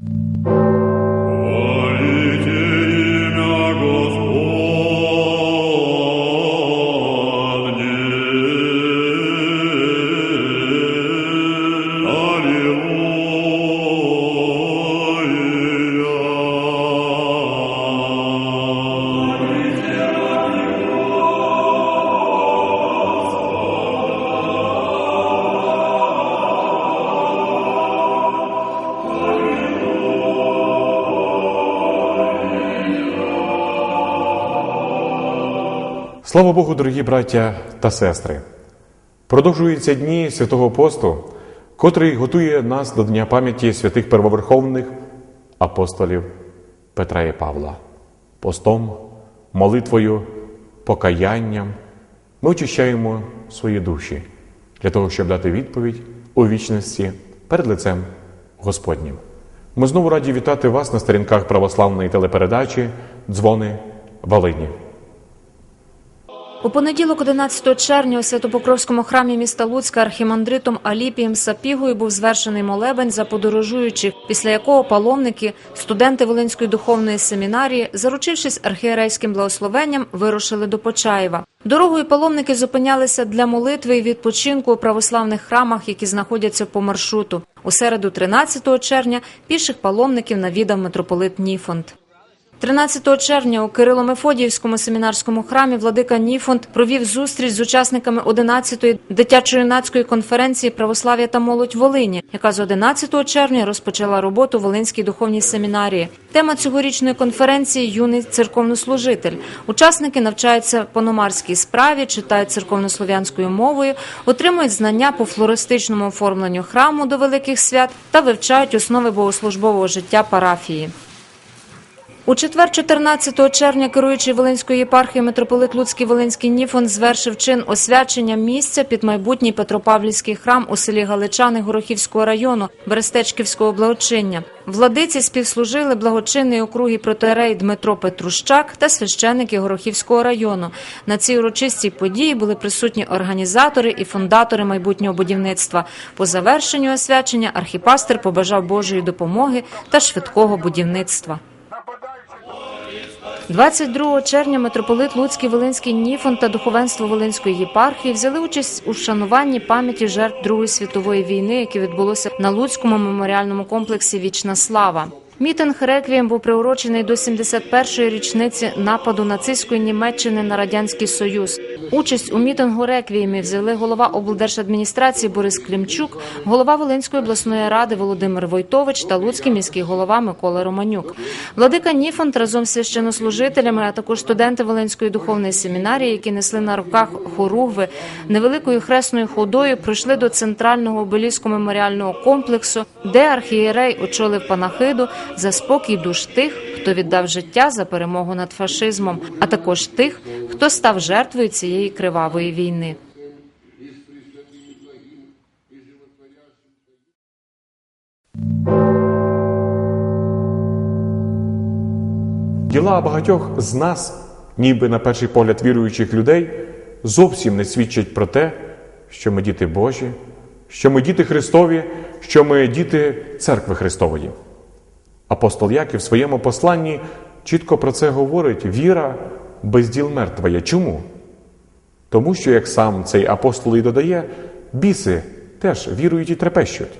you Слава Богу, дорогі браття та сестри! Продовжуються дні святого посту, котрий готує нас до Дня пам'яті святих первоверховних апостолів Петра і Павла. Постом, молитвою, покаянням ми очищаємо свої душі для того, щоб дати відповідь у вічності перед лицем Господнім. Ми знову раді вітати вас на сторінках православної телепередачі Дзвони Волині. У понеділок, 11 червня, у Святопокровському храмі міста Луцька архімандритом Аліпієм Сапігою був звершений молебень за подорожуючих, після якого паломники, студенти Волинської духовної семінарії, заручившись архієрейським благословенням, вирушили до Почаєва. Дорогою паломники зупинялися для молитви і відпочинку у православних храмах, які знаходяться по маршруту. У середу, 13 червня, піших паломників навідав митрополит Ніфонт. 13 червня у Кирило-Мефодіївському семінарському храмі владика Ніфонд провів зустріч з учасниками 11-ї дитячо-юнацької конференції Православ'я та молодь Волині, яка з 11 червня розпочала роботу в Волинській духовній семінарії. Тема цьогорічної конференції юний церковнослужитель. Учасники навчаються пономарській справі, читають церковнослов'янською мовою, отримують знання по флористичному оформленню храму до великих свят та вивчають основи богослужбового життя парафії. У четвер, 14 червня, керуючий Волинської єпархії митрополит Луцький Волинський Ніфон звершив чин освячення місця під майбутній Петропавлівський храм у селі Галичани Горохівського району Берестечківського благочиння. Владиці співслужили благочинний округи протоерей Дмитро Петрущак та священики Горохівського району. На цій урочистій події були присутні організатори і фундатори майбутнього будівництва. По завершенню освячення архіпастер побажав Божої допомоги та швидкого будівництва. 22 червня митрополит Луцький Волинський Ніфон та духовенство Волинської єпархії взяли участь у вшануванні пам'яті жертв Другої світової війни, яке відбулося на Луцькому меморіальному комплексі Вічна слава. Мітинг реквієм був приурочений до 71-ї річниці нападу нацистської Німеччини на радянський союз. Участь у мітингу реквіємі взяли голова облдержадміністрації Борис Клімчук, голова Волинської обласної ради Володимир Войтович та Луцький міський голова Микола Романюк. Владика Ніфонт разом з священнослужителями, а також студенти Волинської духовної семінарії, які несли на руках хоругви, невеликою хресною ходою прийшли до центрального обеліського меморіального комплексу, де архієрей очолив панахиду за спокій душ тих, хто віддав життя за перемогу над фашизмом, а також тих, хто став жертвою цієї кривавої війни. Діла багатьох з нас, ніби на перший погляд віруючих людей, зовсім не свідчать про те, що ми діти Божі, що ми діти Христові, що ми діти церкви Христової. Апостол Яків в своєму посланні чітко про це говорить: віра без діл мертва є. Чому? Тому що, як сам цей апостол і додає, біси теж вірують і трепещуть.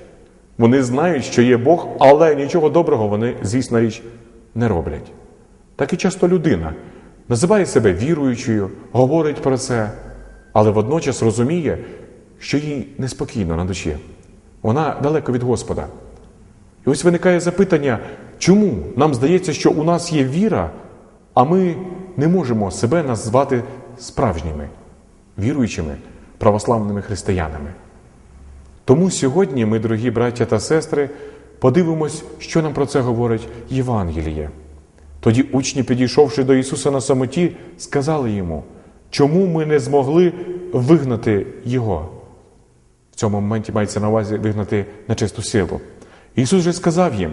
Вони знають, що є Бог, але нічого доброго вони, звісно річ, не роблять. Так і часто людина називає себе віруючою, говорить про це, але водночас розуміє, що їй неспокійно на душі. Вона далеко від Господа. І ось виникає запитання, чому нам здається, що у нас є віра, а ми не можемо себе назвати справжніми, віруючими православними християнами. Тому сьогодні ми, дорогі браття та сестри, подивимось, що нам про це говорить Євангеліє. Тоді учні, підійшовши до Ісуса на самоті, сказали йому, чому ми не змогли вигнати Його. В цьому моменті мається на увазі вигнати нечисту силу. Ісус же сказав їм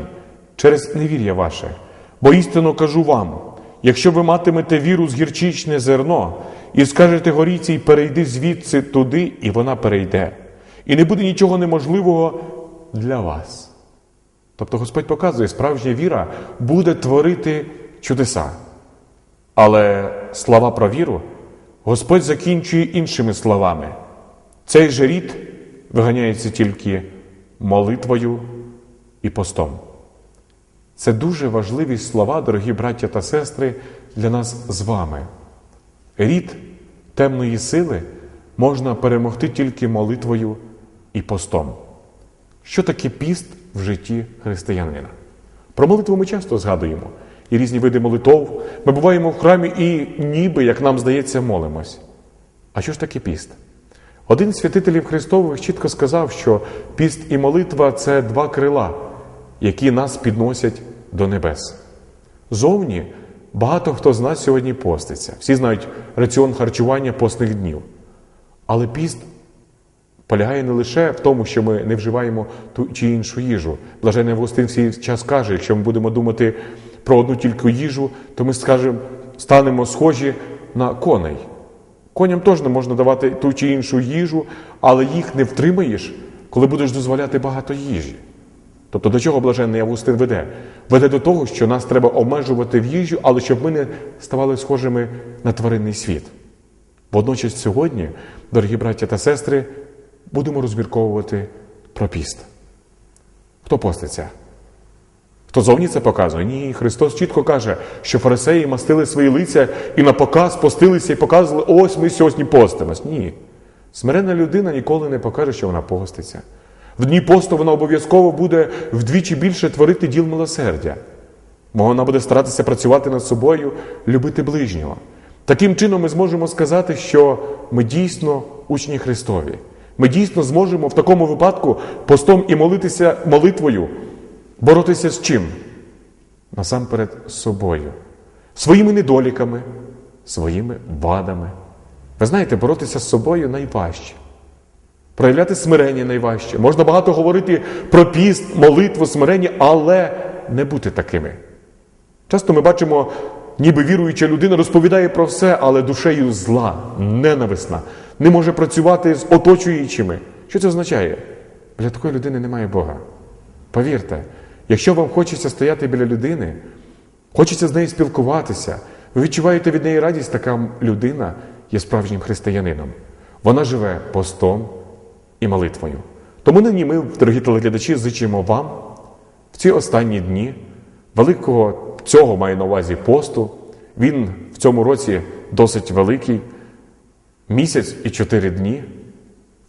через невір'я ваше, бо істинно кажу вам, якщо ви матимете віру з гірчичне зерно, і скажете горіці, перейди звідси туди, і вона перейде, і не буде нічого неможливого для вас. Тобто Господь показує, справжня віра буде творити чудеса. Але слова про віру Господь закінчує іншими словами. Цей же рід виганяється тільки молитвою і постом. Це дуже важливі слова, дорогі браття та сестри, для нас з вами. Рід темної сили можна перемогти тільки молитвою і постом. Що таке піст в житті християнина? Про молитву ми часто згадуємо і різні види молитов. Ми буваємо в храмі і ніби, як нам здається, молимось. А що ж таке піст? Один з святителів Христових чітко сказав, що піст і молитва це два крила, які нас підносять до небес. Зовні багато хто з нас сьогодні поститься. Всі знають раціон харчування постних днів. Але піст полягає не лише в тому, що ми не вживаємо ту чи іншу їжу. Блажений Августин всій час каже, якщо ми будемо думати про одну тільки їжу, то ми скажемо, станемо схожі на коней. Коням теж не можна давати ту чи іншу їжу, але їх не втримаєш, коли будеш дозволяти багато їжі. Тобто до чого блаженний Августин веде? Веде до того, що нас треба обмежувати в їжу, але щоб ми не ставали схожими на тваринний світ. Водночас сьогодні, дорогі браття та сестри, будемо розмірковувати про піст. Хто поститься? Хто зовні це показує? Ні, Христос чітко каже, що фарисеї мастили свої лиця і на показ постилися і показували, ось ми сьогодні постимось. Ні. Смиренна людина ніколи не покаже, що вона поститься. В дні посту вона обов'язково буде вдвічі більше творити діл милосердя. Бо вона буде старатися працювати над собою, любити ближнього. Таким чином ми зможемо сказати, що ми дійсно учні Христові. Ми дійсно зможемо в такому випадку постом і молитися молитвою, боротися з чим? Насамперед з собою, своїми недоліками, своїми вадами. Ви знаєте, боротися з собою найважче. Проявляти смирення найважче. Можна багато говорити про піст, молитву, смирення, але не бути такими. Часто ми бачимо, ніби віруюча людина розповідає про все, але душею зла, ненависна, не може працювати з оточуючими. Що це означає? Для такої людини немає Бога. Повірте, якщо вам хочеться стояти біля людини, хочеться з нею спілкуватися, ви відчуваєте від неї радість, така людина є справжнім християнином. Вона живе постом і молитвою. Тому нині ми, дорогі телеглядачі, зичимо вам в ці останні дні великого цього маю на увазі посту. Він в цьому році досить великий, місяць і чотири дні.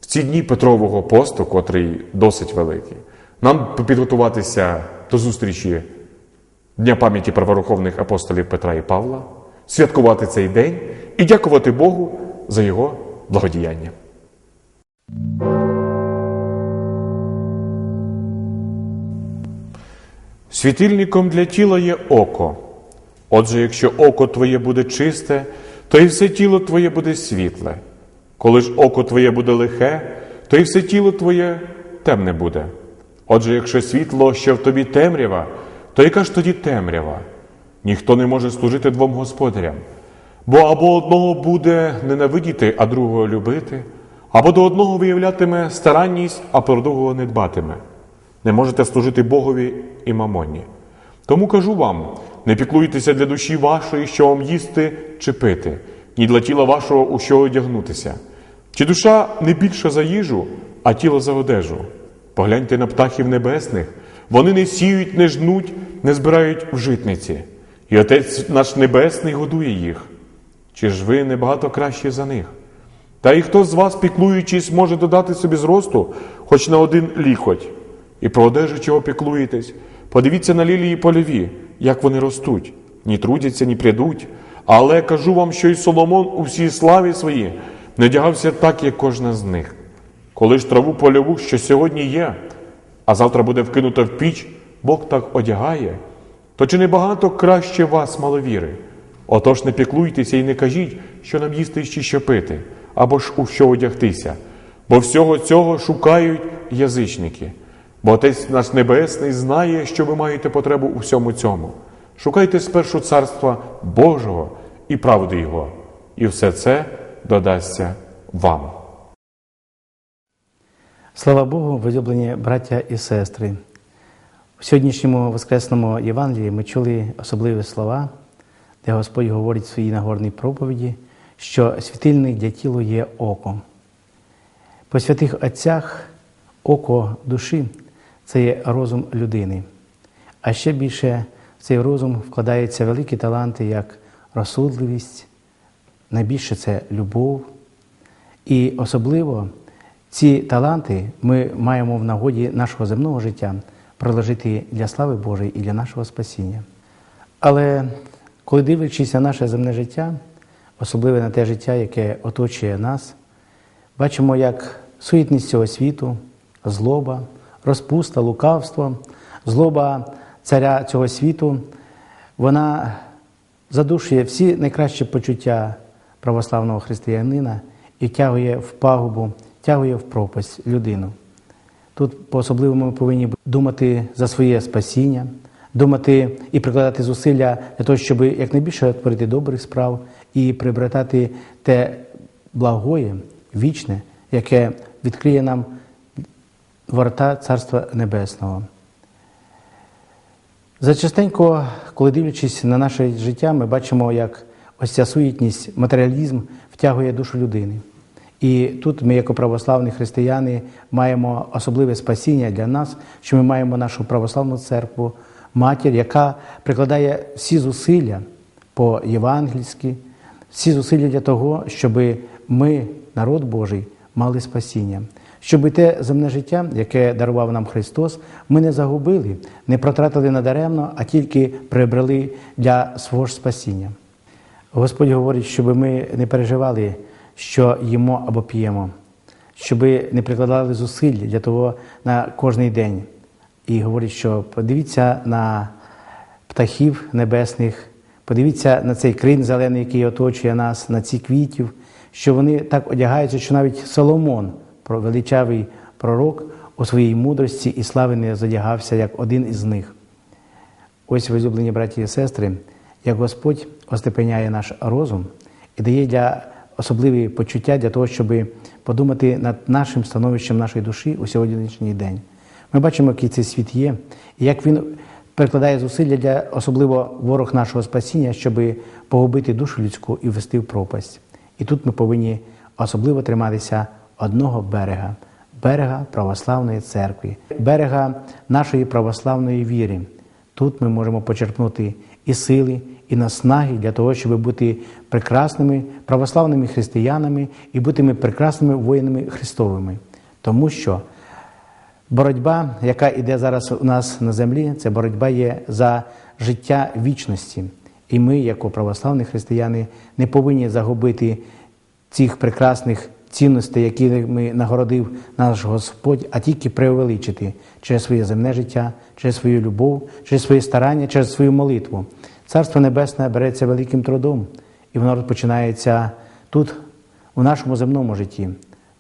В ці дні Петрового посту, котрий досить великий, нам підготуватися до зустрічі Дня пам'яті праворуховних апостолів Петра і Павла, святкувати цей день і дякувати Богу за його благодіяння. Світильником для тіла є око. Отже, якщо око твоє буде чисте, то і все тіло твоє буде світле. Коли ж око твоє буде лихе, то і все тіло твоє темне буде. Отже, якщо світло ще в тобі темрява, то яка ж тоді темрява? Ніхто не може служити двом господарям, бо або одного буде ненавидіти, а другого любити, або до одного виявлятиме старанність, а про другого не дбатиме. Не можете служити Богові і мамоні. Тому кажу вам: не піклуйтеся для душі вашої, що вам їсти чи пити, ні для тіла вашого, у що одягнутися. Чи душа не більша за їжу, а тіло за одежу? Погляньте на птахів небесних, вони не сіють, не жнуть, не збирають в житниці, і Отець наш Небесний годує їх. Чи ж ви небагато кращі за них? Та і хто з вас, піклуючись, може додати собі зросту, хоч на один ліхоть, і про одежу чого піклуєтесь? Подивіться на лілії польові, як вони ростуть, ні трудяться, ні прядуть. Але кажу вам, що й Соломон у всій славі своїй не одягався так, як кожна з них. Коли ж траву польову, що сьогодні є, а завтра буде вкинута в піч, Бог так одягає, то чи не багато краще вас, маловіри? Отож не піклуйтеся і не кажіть, що нам їсти чи що пити, або ж у що одягтися, бо всього цього шукають язичники. Бо Отець наш Небесний знає, що ви маєте потребу у всьому цьому. Шукайте спершу царства Божого і правди Його, і все це додасться вам. Слава Богу, возлюблені браття і сестри. В сьогоднішньому Воскресному Євангелії ми чули особливі слова, де Господь говорить в своїй нагорній проповіді, що світильник для тілу є око. По святих Отцях око душі це є розум людини. А ще більше в цей розум вкладаються великі таланти, як розсудливість, найбільше це любов. І особливо ці таланти ми маємо в нагоді нашого земного життя проложити для слави Божої і для нашого спасіння. Але коли дивлячись на наше земне життя, особливо на те життя, яке оточує нас, бачимо, як суетність цього світу, злоба, розпуста, лукавство, злоба царя цього світу, вона задушує всі найкращі почуття православного християнина і тягує в пагубу, тягує в пропасть людину. Тут по-особливому ми повинні думати за своє спасіння, думати і прикладати зусилля для того, щоб якнайбільше творити добрих справ і приобретати те благоє, вічне, яке відкриє нам ворота Царства Небесного. Зачастенько, коли дивлячись на наше життя, ми бачимо, як ось ця суетність, матеріалізм втягує душу людини. І тут ми, як православні християни, маємо особливе спасіння для нас, що ми маємо нашу православну церкву, матір, яка прикладає всі зусилля по євангельськи, всі зусилля для того, щоб ми, народ Божий, мали спасіння. Щоб те земне життя, яке дарував нам Христос, ми не загубили, не протратили надаремно, а тільки приобрели для свого ж спасіння. Господь говорить, щоб ми не переживали, що їмо або п'ємо, щоб не прикладали зусиль для того на кожний день. І говорить, що подивіться на птахів небесних, подивіться на цей крин зелений, який оточує нас, на ці квітів, що вони так одягаються, що навіть Соломон, величавий пророк, у своїй мудрості і слави не задягався як один із них. Ось, возлюблені браті і сестри, як Господь остепеняє наш розум і дає для особливі почуття для того, щоб подумати над нашим становищем нашої душі у сьогоднішній день. Ми бачимо, який цей світ є, і як він прикладає зусилля для особливо ворог нашого спасіння, щоб погубити душу людську і ввести в пропасть. І тут ми повинні особливо триматися одного берега берега православної церкви, берега нашої православної віри. Тут ми можемо почерпнути і сили, і наснаги для того, щоб бути прекрасними православними християнами і бути прекрасними воїнами Христовими. Тому що боротьба, яка йде зараз у нас на землі, це боротьба є за життя вічності. І ми, як православні християни, не повинні загубити цих прекрасних цінностей, які ми нагородив наш Господь, а тільки преувеличити через своє земне життя, через свою любов, через своє старання, через свою молитву. Царство Небесне береться великим трудом, і воно розпочинається тут, у нашому земному житті.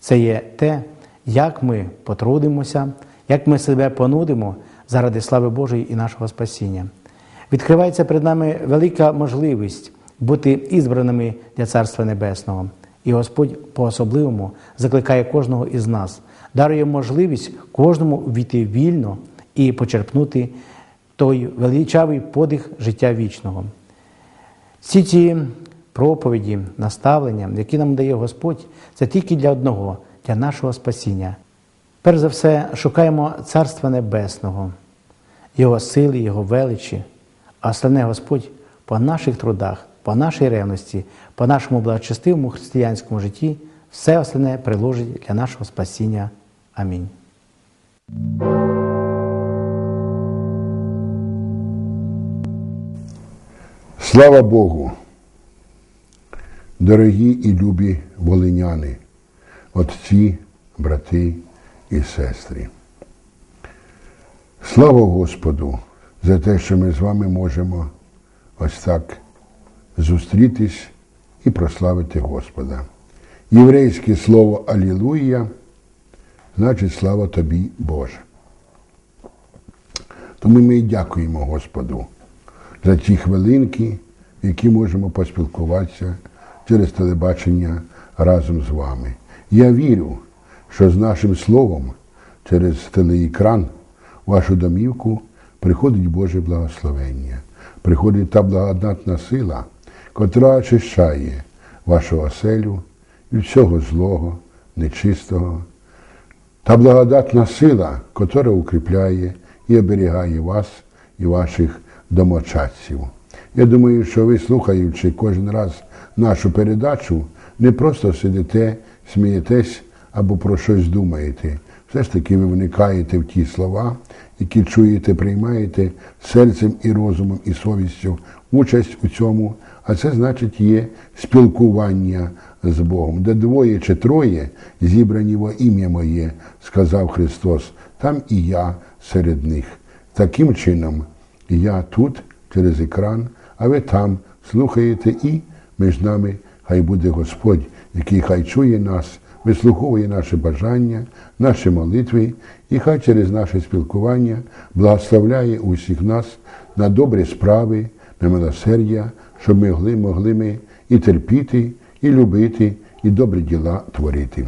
Це є те, як ми потрудимося, як ми себе понудимо заради слави Божої і нашого спасіння. Відкривається перед нами велика можливість бути ізбраними для Царства Небесного. І Господь по-особливому закликає кожного із нас, дарує можливість кожному війти вільно і почерпнути той величавий подих життя вічного. Всі ці проповіді, наставлення, які нам дає Господь, це тільки для одного, для нашого спасіння. Перш за все, шукаємо Царства Небесного, Його сили, Його величі, а остальне Господь по наших трудах, по нашій ревності, по нашому благочестивому християнському житті все остальне приложить для нашого спасіння. Амінь. Слава Богу, дорогі і любі волиняни, отці, брати і сестри. Слава Господу за те, що ми з вами можемо ось так зустрітись і прославити Господа. Єврейське слово Алілуя значить слава тобі, Боже. Тому ми дякуємо Господу за ті хвилинки, які можемо поспілкуватися через телебачення разом з вами. Я вірю, що з нашим словом через телеекран вашу домівку приходить Боже благословення, приходить та благодатна сила, котра очищає вашу оселю від всього злого, нечистого, та благодатна сила, котра укріпляє і оберігає вас і ваших домочадців. Я думаю, що ви, слухаючи кожен раз нашу передачу, не просто сидите, смієтесь або про щось думаєте. Все ж таки ви вникаєте в ті слова, які чуєте, приймаєте серцем і розумом, і совістю участь у цьому, а це значить є спілкування з Богом, де двоє чи троє зібрані во ім'я моє, сказав Христос, там і я серед них. Таким чином, я тут через екран, а ви там слухаєте і між нами хай буде Господь, який хай чує нас, вислуховує наші бажання, наші молитви, і хай через наше спілкування благословляє усіх нас на добрі справи, на милосердя, щоб ми могли, могли ми і терпіти, і любити, і добрі діла творити.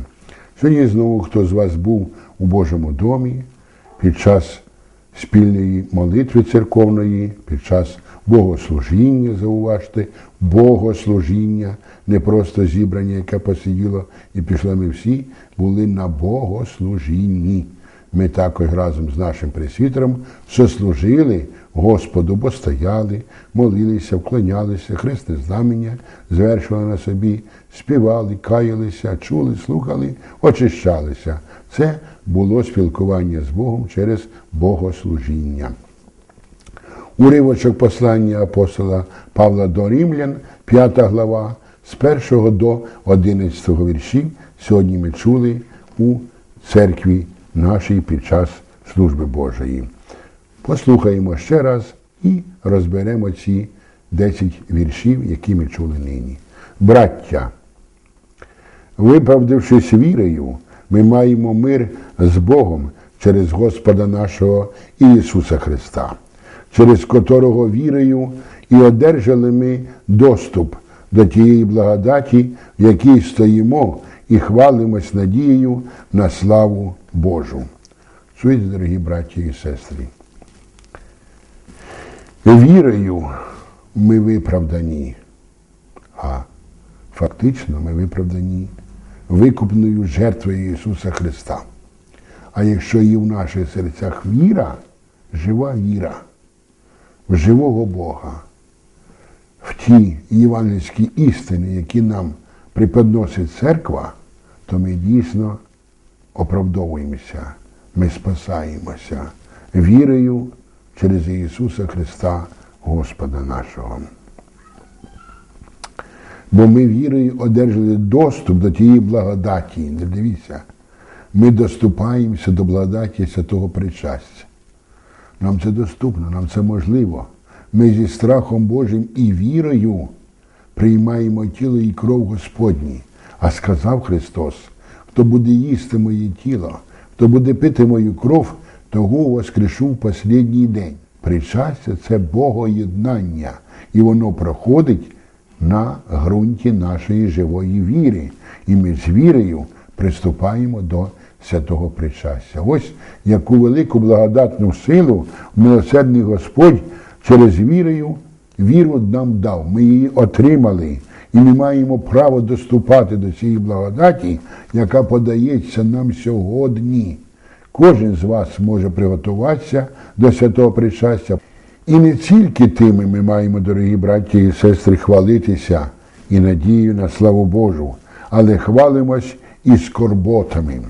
Сьогодні знову хто з вас був у Божому домі під час спільної молитви церковної, під час богослужіння, зауважте, богослужіння, не просто зібрання, яке посиділо і пішли ми всі, були на богослужінні. Ми також разом з нашим пресвітером сослужили Господу, бо стояли, молилися, вклонялися, хресне знамення звершували на собі, співали, каялися, чули, слухали, очищалися. Це було спілкування з Богом через богослужіння. Уривочок послання апостола Павла до Римлян, 5 глава, з 1 до 11 віршів, сьогодні ми чули у церкві нашій під час служби Божої. Послухаємо ще раз і розберемо ці 10 віршів, які ми чули нині. Браття, виправдавшись вірою, ми маємо мир з Богом через Господа нашого Ісуса Христа, через котрого вірою і одержали ми доступ до тієї благодаті, в якій стоїмо і хвалимось надією на славу Божу. Чуєте, дорогі браті і сестри? Вірою ми виправдані, а фактично ми виправдані викупною жертвою Ісуса Христа. А якщо є в наших серцях віра, жива віра в живого Бога, в ті євангельські істини, які нам преподносить церква, то ми дійсно оправдовуємося, ми спасаємося вірою через Ісуса Христа, Господа нашого. Бо ми вірою одержали доступ до тієї благодаті. Не дивіться, ми доступаємося до благодаті святого причастя. Нам це доступно, нам це можливо. Ми зі страхом Божим і вірою приймаємо тіло і кров Господні. А сказав Христос, хто буде їсти моє тіло, хто буде пити мою кров, того воскрешу в останній день. Причастя це богоєднання, і воно проходить на ґрунті нашої живої віри. І ми з вірою приступаємо до святого причастя. Ось яку велику благодатну силу милосердний Господь через вірою віру нам дав. Ми її отримали. І ми маємо право доступати до цієї благодаті, яка подається нам сьогодні. Кожен з вас може приготуватися до святого причастя. І не тільки тими ми маємо, дорогі браті і сестри, хвалитися і надію на славу Божу, але хвалимось і скорботами,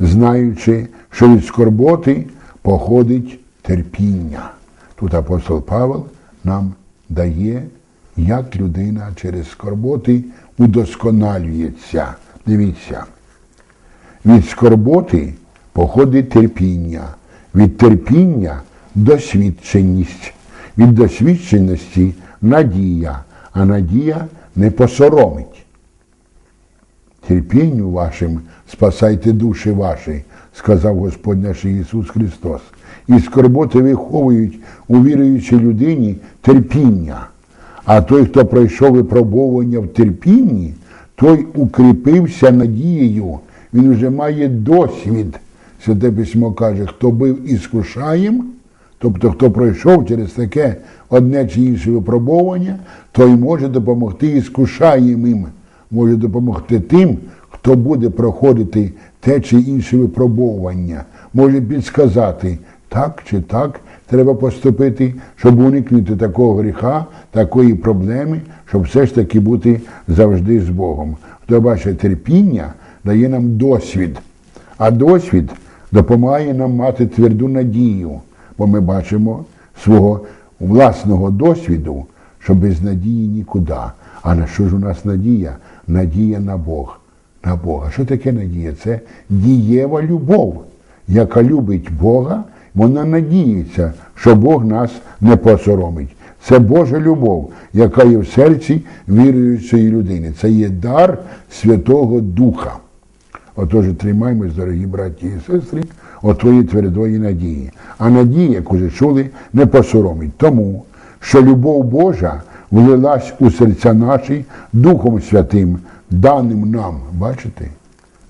знаючи, що від скорботи походить терпіння. Тут апостол Павел нам дає, як людина через скорботи удосконалюється. Дивіться, від скорботи походить терпіння, від терпіння досвідченість, від досвідченості надія, а надія не посоромить. Терпінню вашим спасайте душі ваші, сказав Господь наш Ісус Христос. І скорботи виховують у віруючій людині терпіння. А той, хто пройшов випробовування в терпінні, той укріпився надією. Він вже має досвід. Святе письмо каже, хто бив іскушаєм, Тобто, хто пройшов через таке одне чи інше випробовування, той може допомогти іскушаємим, може допомогти тим, хто буде проходити те чи інше випробовування, може підсказати, так чи так треба поступити, щоб уникнути такого гріха, такої проблеми, щоб все ж таки бути завжди з Богом. Хто бачить терпіння, дає нам досвід, а досвід допомагає нам мати тверду надію, бо ми бачимо свого власного досвіду, що без надії нікуди. А на що ж у нас надія? Надія на Бог. На Бога. Що таке надія? Це дієва любов, яка любить Бога, вона надіється, що Бог нас не посоромить. Це Божа любов, яка є в серці віруючої людини. Це є дар Святого Духа. Отож, тримаймось, дорогі браті і сестри, отої твердої надії. А надія, як уже чули, не посоромить. Тому, що любов Божа влилась у серця наші Духом Святим, даним нам. Бачите?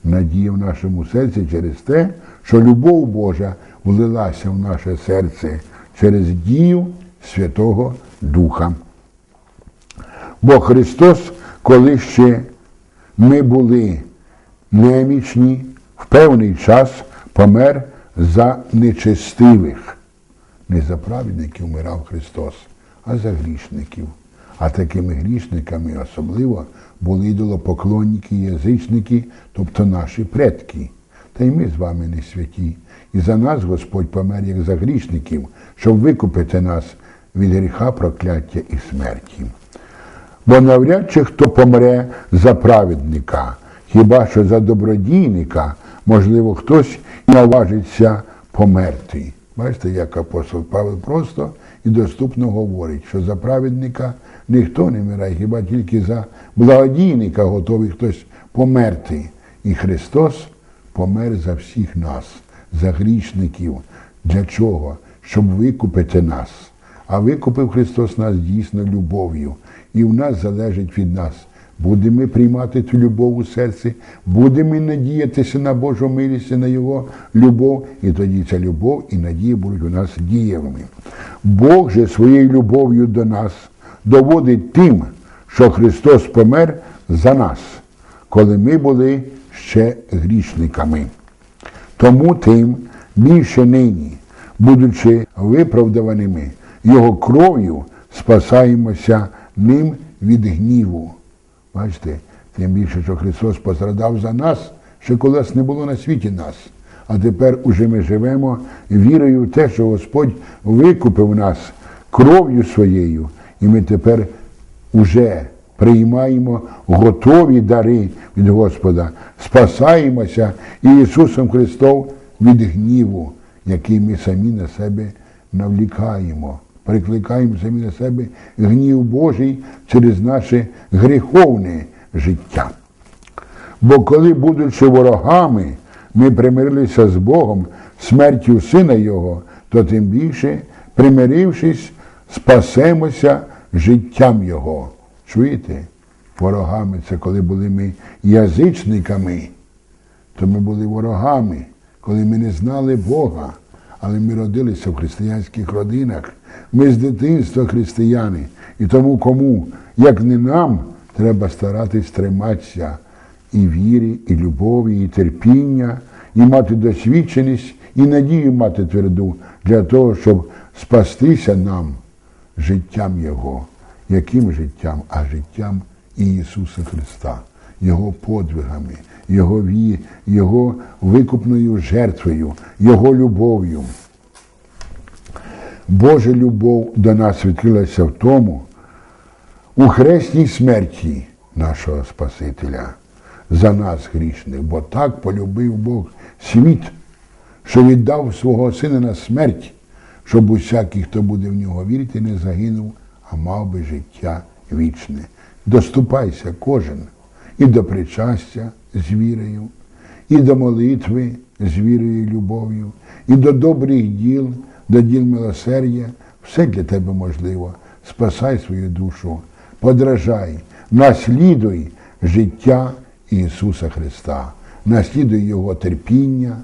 Надія в нашому серці через те, що любов Божа влилася в наше серце через дію Святого Духа. Бо Христос, коли ще ми були немічні, в певний час помер за нечестивих. Не за праведників вмирав Христос, а за грішників. А такими грішниками особливо були ідолопоклонники, язичники, тобто наші предки. Та й ми з вами не святі. І за нас Господь помер як за грішників, щоб викупити нас від гріха, прокляття і смерті. Бо навряд чи хто помре за праведника, хіба що за добродійника, можливо, хтось і наважиться померти. Бачите, як апостол Павло просто і доступно говорить, що за праведника ніхто не вмирає, хіба тільки за благодійника готовий хтось померти. І Христос помер за всіх нас, за грішників. Для чого? Щоб викупити нас. А викупив Христос нас дійсно любов'ю. І в нас залежить від нас. Будемо приймати ту любов у серці, будемо надіятися на Божу милість і на Його любов, і тоді ця любов і надія будуть у нас дієвими. Бог же своєю любов'ю до нас доводить тим, що Христос помер за нас, коли ми були ще грішниками. Тому тим більше нині, будучи виправданими Його кров'ю, спасаємося ним від гніву. Бачите, тим більше, що Христос пострадав за нас, ще колись не було на світі нас. А тепер уже ми живемо вірою в те, що Господь викупив нас кров'ю своєю, і ми тепер уже приймаємо готові дари від Господа, спасаємося Ісусом Христом від гніву, який ми самі на себе навлікаємо. Прикликаємо самі на себе гнів Божий через наше гріховне життя. Бо коли, будучи ворогами, ми примирилися з Богом смертю Сина Його, то тим більше, примирившись, спасемося життям Його. Чуєте? Ворогами це коли були ми язичниками, то ми були ворогами, коли ми не знали Бога, але ми родилися в християнських родинах. Ми з дитинства християни. І тому кому, як не нам, треба старатись триматися і вірі, і любові, і терпіння, і мати досвідченість, і надію мати тверду для того, щоб спастися нам життям Його. Яким життям? А життям Ісуса Христа, Його подвигами, Його ві, Його викупною жертвою, Його любов'ю. Божа любов до нас відкрилася в тому, у хресній смерті нашого Спасителя за нас грішних, бо так полюбив Бог світ, що віддав свого Сина на смерть, щоб усякий, хто буде в нього вірити, не загинув, а мав би життя вічне. Доступайся кожен і до причастя з вірою, і до молитви з вірою і любов'ю, і до добрих діл, до діл милосердя. Все для тебе можливо. Спасай свою душу, подражай, наслідуй життя Ісуса Христа, наслідуй Його терпіння,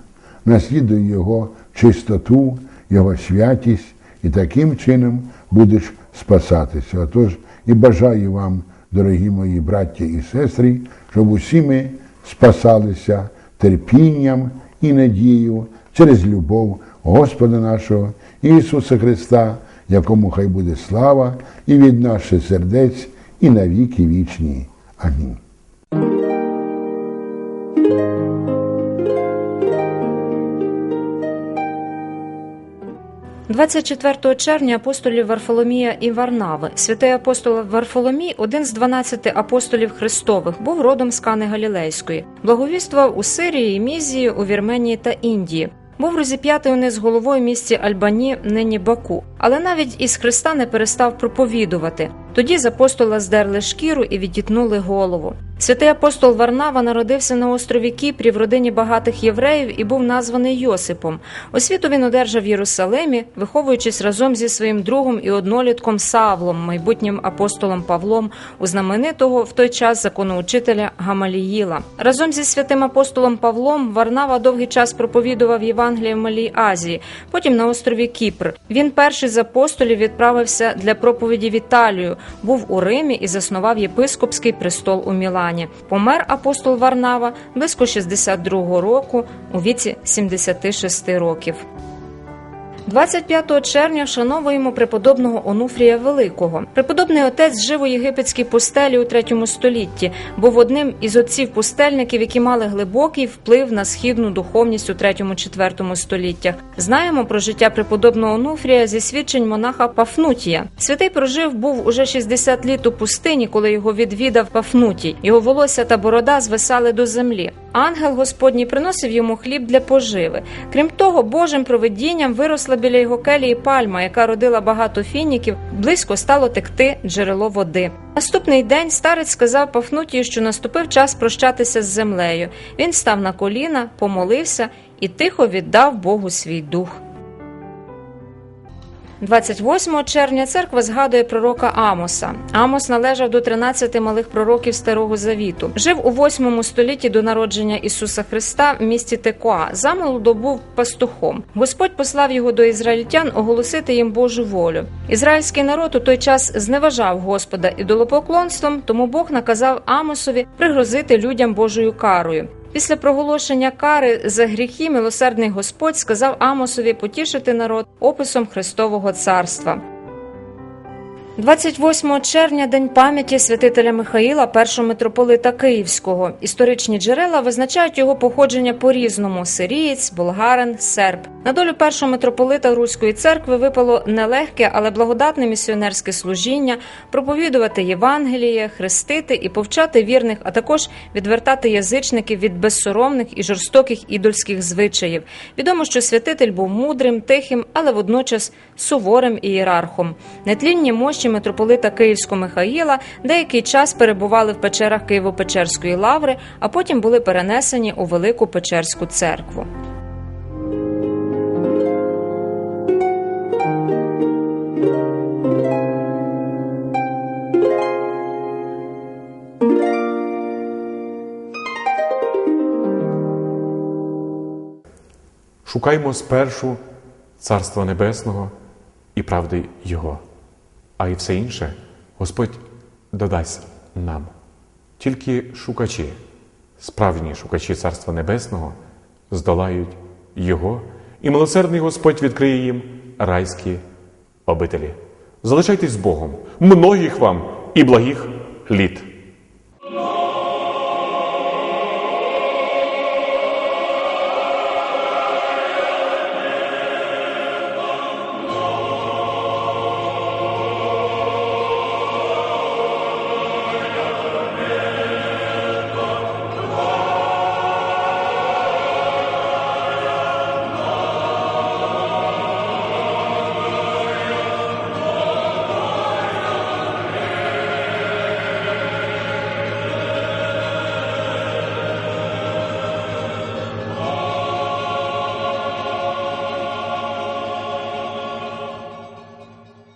наслідуй Його чистоту, Його святість і таким чином будеш спасатися. Отож і бажаю вам, дорогі мої браття і сестри, щоб усі ми спасалися терпінням і надією через любов Господа нашого Ісуса Христа, якому хай буде слава і від наших сердець, і на віки вічні. Амінь. 24 червня апостолів Варфоломія і Варнави. Святий апостол Варфоломій, один з 12 апостолів Христових, був родом з Кани Галілейської. Благовіствував у Сирії, Мізії, у Вірменії та Індії. Був розіп'ятий униз головою в місті Альбані, нині Баку, але навіть із Христа не перестав проповідувати. Тоді з апостола здерли шкіру і відітнули голову. Святий апостол Варнава народився на острові Кіпрі в родині багатих євреїв і був названий Йосипом. Освіту він одержав в Єрусалимі, виховуючись разом зі своїм другом і однолітком Савлом, майбутнім апостолом Павлом, у знаменитого в той час законоучителя Гамаліїла. Разом зі святим апостолом Павлом Варнава довгий час проповідував Євангеліє в Малій Азії, потім на острові Кіпр. Він перший з апостолів відправився для проповіді в Італію, був у Римі і заснував єпископський престол у Мілані. Помер апостол Варнава близько 62-го року у віці 76 років. 25 червня вшановуємо преподобного Онуфрія Великого. Преподобний отець жив у єгипетській пустелі у 3 столітті, був одним із отців пустельників, які мали глибокий вплив на східну духовність у 3-4 століттях. Знаємо про життя преподобного Онуфрія зі свідчень монаха Пафнутія. Святий прожив був уже 60 літ у пустині, коли його відвідав Пафнутій. Його волосся та борода звисали до землі. Ангел Господній приносив йому хліб для поживи. Крім того, Божим провидінням виросла біля його келії пальма, яка родила багато фініків. Близько стало текти джерело води. Наступний день старець сказав Пафнутію, що наступив час прощатися з землею. Він став на коліна, помолився і тихо віддав Богу свій дух. 28 червня церква згадує пророка Амоса. Амос належав до 13 малих пророків Старого Завіту. Жив у 8 столітті до народження Ісуса Христа в місті Текоа. Замолоду був пастухом. Господь послав його до ізраїльтян оголосити їм Божу волю. Ізраїльський народ у той час зневажав Господа ідолопоклонством, тому Бог наказав Амосові пригрозити людям Божою карою. Після проголошення кари за гріхи милосердний Господь сказав Амосові потішити народ описом Христового царства. 28 червня день пам'яті святителя Михаїла, першого митрополита Київського. Історичні джерела визначають його походження по-різному: сирієць, болгарин, серб. На долю першого митрополита Руської церкви випало нелегке, але благодатне місіонерське служіння, проповідувати Євангеліє, хрестити і повчати вірних, а також відвертати язичників від безсоромних і жорстоких ідольських звичаїв. Відомо, що святитель був мудрим, тихим, але водночас суворим ієрархом. Нетлінні мощі митрополита Київського Михаїла деякий час перебували в печерах Києво-Печерської лаври, а потім були перенесені у Велику Печерську церкву. Шукаймо спершу Царства Небесного і правди Його, а й все інше Господь додасть нам. Тільки шукачі, справжні шукачі Царства Небесного, здолають Його, і милосердний Господь відкриє їм райські обителі. Залишайтесь з Богом, многих вам і благих літ.